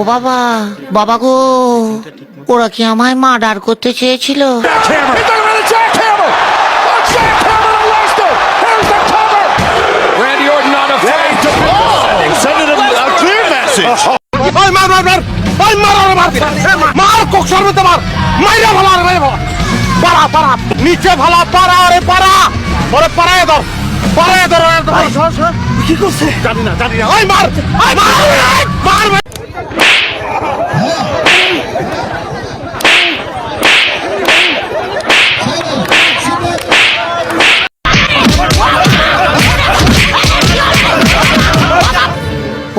গো বাবা বাবা গো ওরা কি আমায় মার্ডার করতে চেয়েছিল নিচে ভালা পারা আরে পারা ওরে পারা এদর পারা এদর কি করছে জানি না জানি না মার মার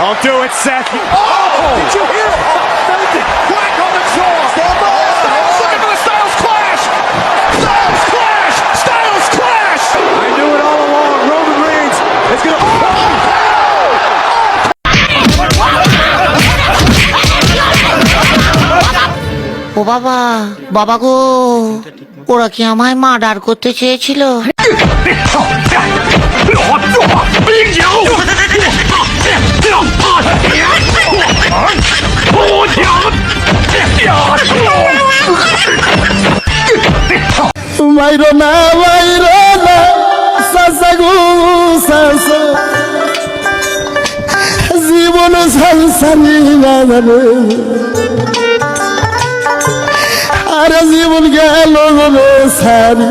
I'll do it, Seth. Oh! oh Did you hear it? Felt it. On the jaw. Looking for the Styles Clash. Styles Clash. Styles Clash. I knew it all along. Roman Reigns is going to. ও বাবা বাবা গো ওরা কি আমায় murder করতে চেয়েছিল মাইরো না, বাইর না, সাসা গো জীবন সংসারী বাজারে আর জীবন গেল রে, সারি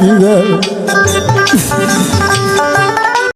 দিদা।